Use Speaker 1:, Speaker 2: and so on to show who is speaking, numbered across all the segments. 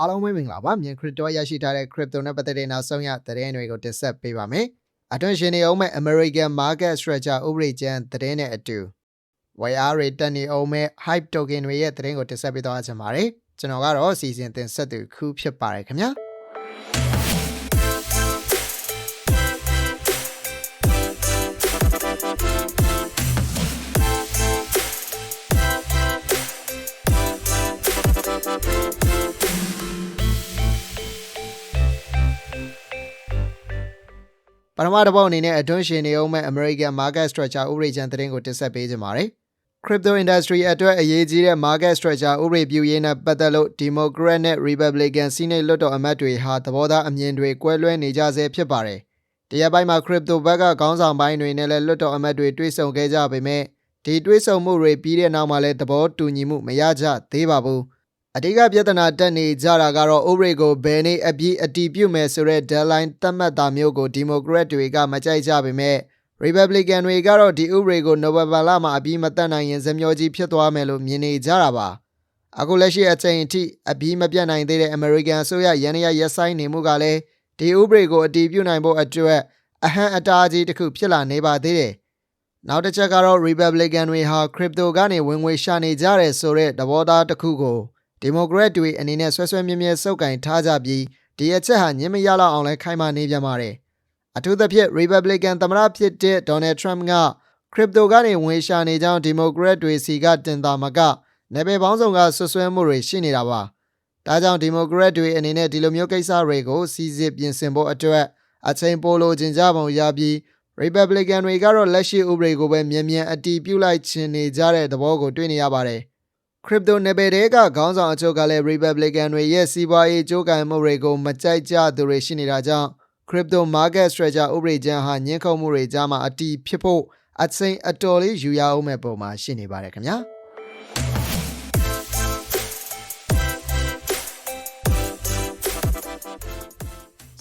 Speaker 1: အားလုံးပဲမင်္ဂလာပါမြန် crypto ရရှိထားတဲ့ crypto နဲ့ပတ်သက်တဲ့နောက်ဆုံးရသတင်းတွေကိုတင်ဆက်ပေးပါမယ်အတွင်းရှင်နေအောင်မဲ့ American Market Structure ဥပဒေကြမ်းသတင်းနဲ့အတူ YR တွေတက်နေအောင်မဲ့ hype token တွေရဲ့သတင်းကိုတင်ဆက်ပေးသွားချင်ပါတယ်ကျွန်တော်ကတော့စီစဉ်တင်ဆက်သူခူးဖြစ်ပါတယ်ခင်ဗျာ ပထမတစ်ပုတ်အနေနဲ့အတွင်းရှင်နေအောင်မဲ့ American Market Structure ဥပဒေကြမ်းသတင်းကိုတင်ဆက်ပေးကြပါမယ်။ Crypto industry အတွက်အရေးကြီးတဲ့ market structure ဥပဒေပြုရေးနဲ့ပတ်သက်လို့ Democrat နဲ့ Republican Senate လွှတ်တော်အမတ်တွေဟာသဘောထားအမြင်တွေကွဲလွဲနေကြဆဲဖြစ်ပါတယ်။တရားပိုင်းမှာ Crypto ဘက်ကခေါင်းဆောင်ပိုင်းတွေနဲ့လည်းလွှတ်တော်အမတ်တွေတွေ့ဆုံခဲ့ကြပေမဲ့ဒီတွေ့ဆုံမှုတွေပြီးတဲ့နောက်မှာလည်းသဘောတူညီမှုမရကြသေးပါဘူး။ အဓိကပြဿနာတက်နေကြတာကတော့ဥပဒေကိုဘယ်နေ့အပြည့်အတည်ပြုမယ်ဆိုတဲ့ deadline သတ်မှတ်တာမျိုးကို Democrat တွေကမကြိုက်ကြပေမဲ့ Republican တွေကတော့ဒီဥပဒေကို November လမှာအပြီးမတတ်နိုင်ရင်ဇမျောကြီးဖြစ်သွားမယ်လို့မြင်နေကြတာပါအခုလက်ရှိအချိန်အထိအပြီးမပြတ်နိုင်သေးတဲ့ American အစိုးရရန်ရရက်ဆိုင်နေမှုကလည်းဒီဥပဒေကိုအတည်ပြုနိုင်ဖို့အတွက်အဟံအတားကြီးတစ်ခုဖြစ်လာနေပါသေးတယ်နောက်တစ်ချက်ကတော့ Republican တွေဟာ crypto ကနေဝင်ငွေရှာနေကြတယ်ဆိုတဲ့သဘောထားတစ်ခုကို Democrat တွေအနေနဲ့ဆွဲဆွဲမြဲမြဲစုပ်ကင်ထားကြပြီးဒီအချက်ဟာညင်မရလောက်အောင်လဲခိုင်မာနေပြန်ပါတယ်။အထူးသဖြင့် Republican သမ္မတဖြစ်တဲ့ Donald Trump က crypto ကနေဝင်ရှာနေကြောင်း Democrat တွေစီကတင်တာမကနယ်ပယ်ပေါင်းစုံကဆွဆွဲမှုတွေရှိနေတာပါ။ဒါကြောင့် Democrat တွေအနေနဲ့ဒီလိုမျိုးကိစ္စတွေကိုစီစစ်ပြင်ဆင်ဖို့အတွက်အချိန်ပိုလိုချင်ကြပုံရပြီး Republican တွေကတော့လက်ရှိဥပဒေကိုပဲမြန်မြန်အတီးပြုတ်လိုက်ချင်နေကြတဲ့သဘောကိုတွေ့နေရပါတယ်။ crypto နယ်ပယ်တွေကခေါင်းဆောင်အချို့ကလည်း Republican တွေရဲ့စီးပွားရေးကြိုးကံမှုတွေကိုမကြိုက်ကြသူတွေရှိနေတာကြောင့် crypto market structure ဥပဒေကြမ်းဟာညှင်းခုန်မှုတွေကြားမှာအတီးဖြစ်ဖို့အချိန်အတော်လေးယူရအောင်မဲ့ပုံမှာရှိနေပါတယ်ခင်ဗျာ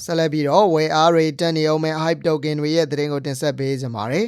Speaker 1: ဆက်လက်ပြီးတော့ where are တွေတက်နေအောင်မဲ့ hype token တွေရဲ့သတင်းကိုတင်ဆက်ပေးကြပါမယ်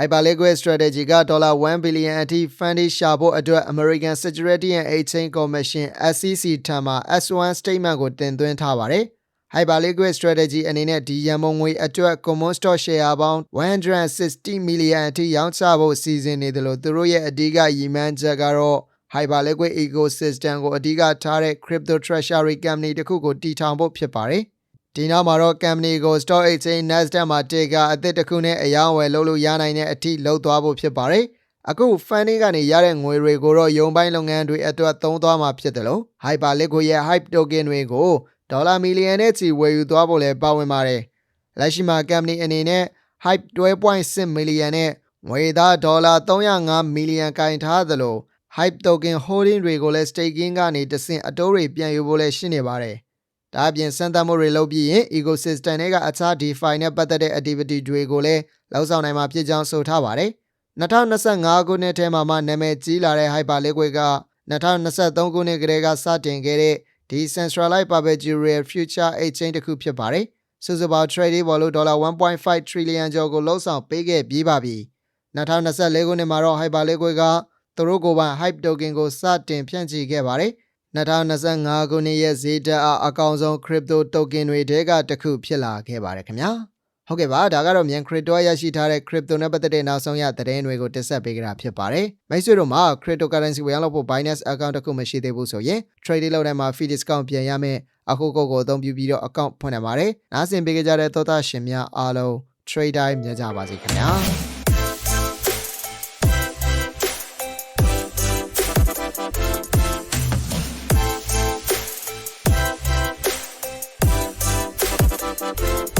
Speaker 1: Hyperliquid Strategy ကဒေါ်လာ1 billion အထိ fund ရှာဖို့အတွက် American Security and Exchange Commission SEC ထံမှ S1 statement ကိုတင်သွင်းထားပါတယ်။ Hyperliquid Strategy အနေနဲ့ဒီရန်ပုံငွေအတွက် common stock share ပေါင်း160 million အထိရောင်းချဖို့စီစဉ်နေတယ်လို့သူတို့ရဲ့အဓိကရည်မှန်းချက်ကတော့ Hyperliquid ecosystem ကိုအဓိကထားတဲ့ crypto treasury company တစ်ခုကိုတည်ထောင်ဖို့ဖြစ်ပါတယ်။ ဒီနောက်မှာတော့ company ကို stock exchange Nasdaq မှာတေကအသစ်တစ်ခုနဲ့အယောင်းဝယ်လုပ်လို့ရနိုင်တဲ့အထိလှုပ်သွားဖို့ဖြစ်ပါတယ်။အခု funding ကနေရတဲ့ငွေတွေကိုတော့ယုံပိုင်းလုပ်ငန်းတွေအတွက်သုံးသွားမှာဖြစ်တယ်လို့ Hyperliquid ရဲ့ hype token တွေကိုဒေါ်လာမီလီယံနဲ့ချီဝယ်ယူသွားဖို့လည်းပါဝင်ပါတယ်။လက်ရှိမှာ company အနေနဲ့ hype 12.6 million နဲ့ငွေသားဒေါ်လာ305 million ကင်ထားသလို hype token holding တွေကိုလည်း staking ကနေတဆင့်အတိုးတွေပြန်ယူဖို့လည်းရှိနေပါတယ်။ ဒါအပြင်စမ်းသပ်မှုတွေလုပ်ပြီးရင် ecosystem တွေကအခြား DeFi နဲ့ပတ်သက်တဲ့ activity တွေကိုလည်းလောက်ဆောင်နိုင်မှာဖြစ်ကြောင်းဆိုထားပါတယ်။2025ခုနှစ်ထဲမှာမှနာမည်ကြီးလာတဲ့ Hyperliquid က2023ခုနှစ်ကတည်းကစတင်ခဲ့တဲ့ Decentralized Perpetual Future Exchange တစ်ခုဖြစ်ပါတယ်။စုစုပေါင်း trading ပေါ်လို့ဒေါ်လာ1.5 trillion ကျော်ကိုလှုပ်ဆောင်ပေးခဲ့ပြီးပါပြီ။2024ခုနှစ်မှာတော့ Hyperliquid ကသူတို့ကိုယ်ပိုင် hype token ကိုစတင်ဖြန့်ချီခဲ့ပါတယ်။ 2025ခုနှစ်ရဲ့ဈေးတက်အားအကောင်ဆုံး crypto token တွေထဲကတစ်ခုဖြစ်လာခဲ့ပါတယ်ခင်ဗျာဟုတ်ကဲ့ပါဒါကတော့မြန် crypto ရရှိထားတဲ့ crypto နဲ့ပတ်သက်တဲ့နောက်ဆုံးရသတင်းတွေကိုတင်ဆက်ပေးကြတာဖြစ်ပါတယ်မိတ်ဆွေတို့မှာ cryptocurrency ဝယ်လို့ဖို့ Binance account တစ်ခုမရှိသေးဘူးဆိုရင် trade လုပ်တဲ့မှာ fee discount ပြန်ရမယ်အခုကိုကိုအသုံးပြုပြီးတော့ account ဖွင့်နိုင်ပါတယ်နားဆင်ပေးကြတဲ့သောသားရှင်များအားလုံး trade time မြကြပါစေခင်ဗျာ Thank you.